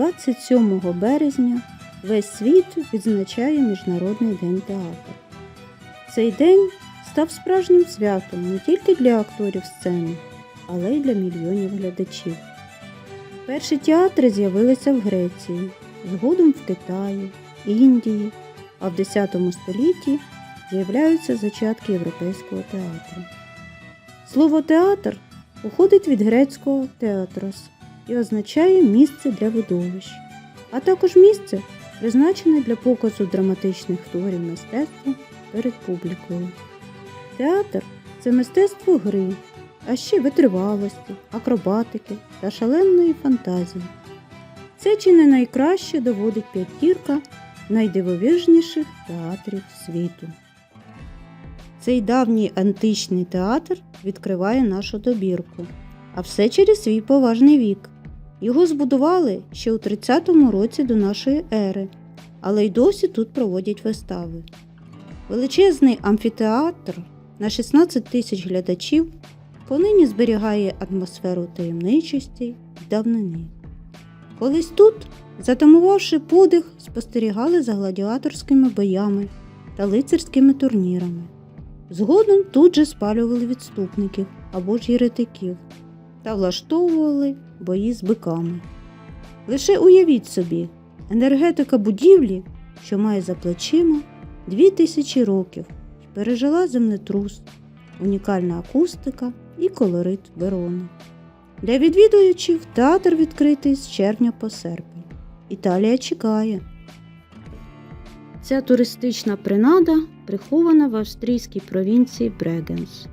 27 березня весь світ відзначає Міжнародний день театру. Цей день став справжнім святом не тільки для акторів сцени, але й для мільйонів глядачів. Перші театри з'явилися в Греції, згодом в Китаї, Індії, а в X столітті з'являються зачатки європейського театру. Слово театр походить від грецького театрос і означає місце для видовищ, а також місце, призначене для показу драматичних творів мистецтва перед публікою. Театр це мистецтво гри, а ще витривалості, акробатики та шаленої фантазії. Це чи не найкраще доводить п'ятірка найдивовижніших театрів світу. Цей давній античний театр відкриває нашу добірку, а все через свій поважний вік. Його збудували ще у 30-му році до нашої ери, але й досі тут проводять вистави. Величезний амфітеатр на 16 тисяч глядачів понині зберігає атмосферу таємничості й давнини. Колись тут, затамувавши подих, спостерігали за гладіаторськими боями та лицарськими турнірами. Згодом тут же спалювали відступників або ж єретиків та влаштовували бої з биками. Лише уявіть собі, енергетика будівлі, що має за плечима дві тисячі років, пережила землетрус, унікальна акустика і колорит Верони. Для відвідувачів театр відкритий з червня по серпень. Італія чекає. Ця туристична принада прихована в австрійській провінції Брегенс.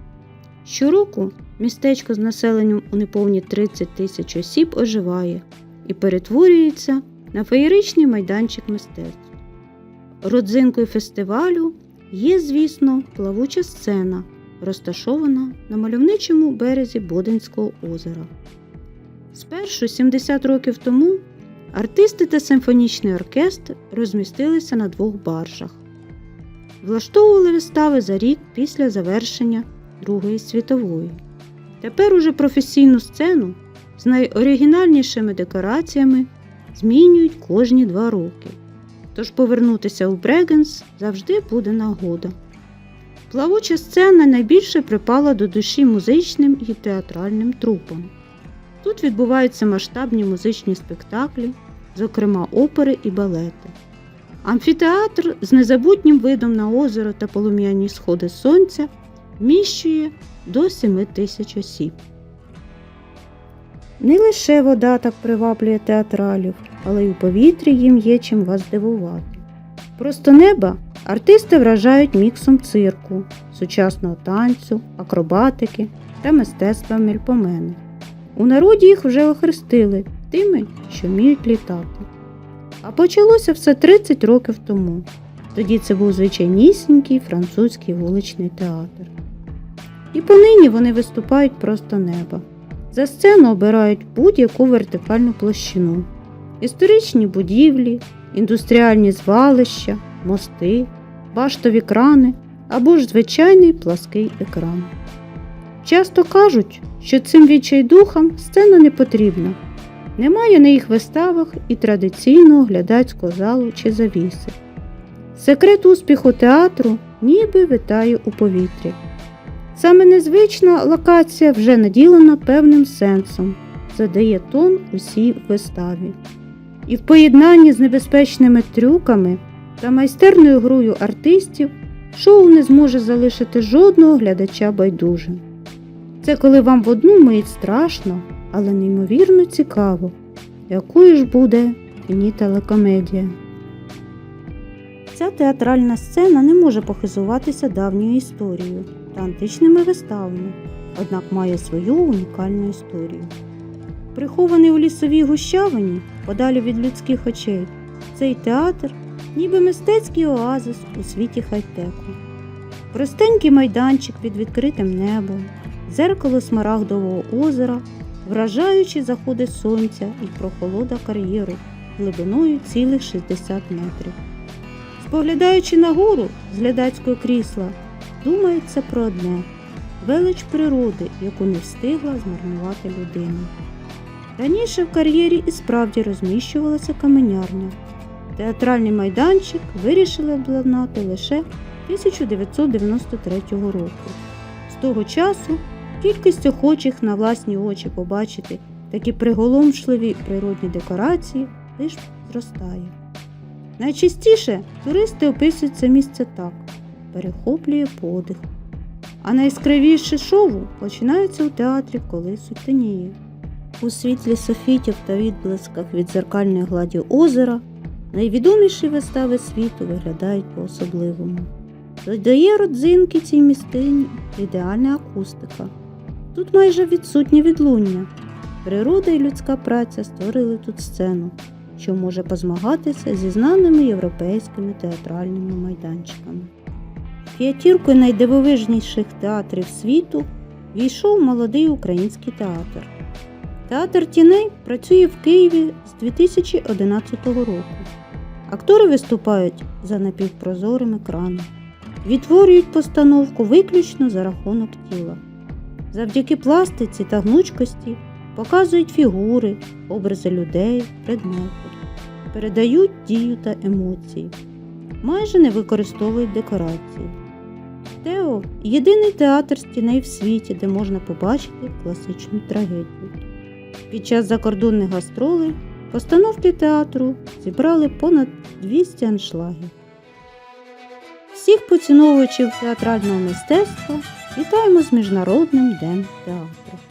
Щороку містечко з населенням у неповні 30 тисяч осіб оживає і перетворюється на феєричний майданчик мистецтв. Родзинкою фестивалю є, звісно, плавуча сцена, розташована на мальовничому березі Боденського озера. Спершу, 70 років тому, артисти та симфонічний оркестр розмістилися на двох баржах. Влаштовували вистави за рік після завершення Другої світової. Тепер уже професійну сцену з найоригінальнішими декораціями змінюють кожні два роки. Тож повернутися у Брегенс завжди буде нагода. Плавуча сцена найбільше припала до душі музичним і театральним трупам. Тут відбуваються масштабні музичні спектаклі, зокрема опери і балети. Амфітеатр з незабутнім видом на озеро та полум'яні сходи сонця вміщує до 7 тисяч осіб. Не лише вода так приваблює театралів, але й у повітрі їм є чим вас здивувати. Просто неба артисти вражають міксом цирку, сучасного танцю, акробатики та мистецтва мельпомени. У народі їх вже охрестили тими, що вміють літати. А почалося все 30 років тому. Тоді це був звичайнісінький французький вуличний театр. І понині вони виступають просто неба. За сцену обирають будь-яку вертикальну площину, історичні будівлі, індустріальні звалища, мости, баштові крани або ж звичайний плаский екран. Часто кажуть, що цим відчайдухам сцена не потрібна. Немає на їх виставах і традиційного глядацького залу чи завіси. Секрет успіху театру ніби витає у повітрі. Саме незвична локація вже наділена певним сенсом, задає тон усій виставі. І в поєднанні з небезпечними трюками та майстерною грою артистів шоу не зможе залишити жодного глядача байдужим. Це коли вам в одну мить страшно, але неймовірно цікаво, якою ж буде ні телекомедія. Ця театральна сцена не може похизуватися давньою історією та античними виставами, однак має свою унікальну історію. Прихований у лісовій гущавині, подалі від людських очей, цей театр ніби мистецький оазис у світі хай-теку. Простенький майданчик під відкритим небом, зеркало смарагдового озера, вражаючі заходи сонця і прохолода кар'єру глибиною цілих 60 метрів. Споглядаючи нагору з глядацького крісла, думається про одне велич природи, яку не встигла змарнувати людина. Раніше в кар'єрі і справді розміщувалася каменярня. Театральний майданчик вирішили обладнати лише 1993 року. З того часу кількість охочих на власні очі побачити такі приголомшливі природні декорації лише зростає. Найчастіше туристи описують це місце так перехоплює подих. А найяскравіше шоу починаються у театрі, коли сутеніє. У світлі софітів та відблисках від зеркальної гладі озера найвідоміші вистави світу виглядають по-особливому. Додає родзинки цій містині ідеальна акустика. Тут майже відсутнє відлуння. Природа і людська праця створили тут сцену, що може позмагатися зі знаними європейськими театральними майданчиками. П'ятіркою найдивовижніших театрів світу війшов молодий український театр. Театр тіней працює в Києві з 2011 року. Актори виступають за напівпрозорим екраном, відтворюють постановку виключно за рахунок тіла. Завдяки пластиці та гнучкості показують фігури, образи людей, предмети, передають дію та емоції, майже не використовують декорації. Тео єдиний театр стіней в світі, де можна побачити класичну трагедію. Під час закордонних гастролей постановки театру зібрали понад 200 аншлагів. Всіх поціновувачів театрального мистецтва вітаємо з Міжнародним днем театру.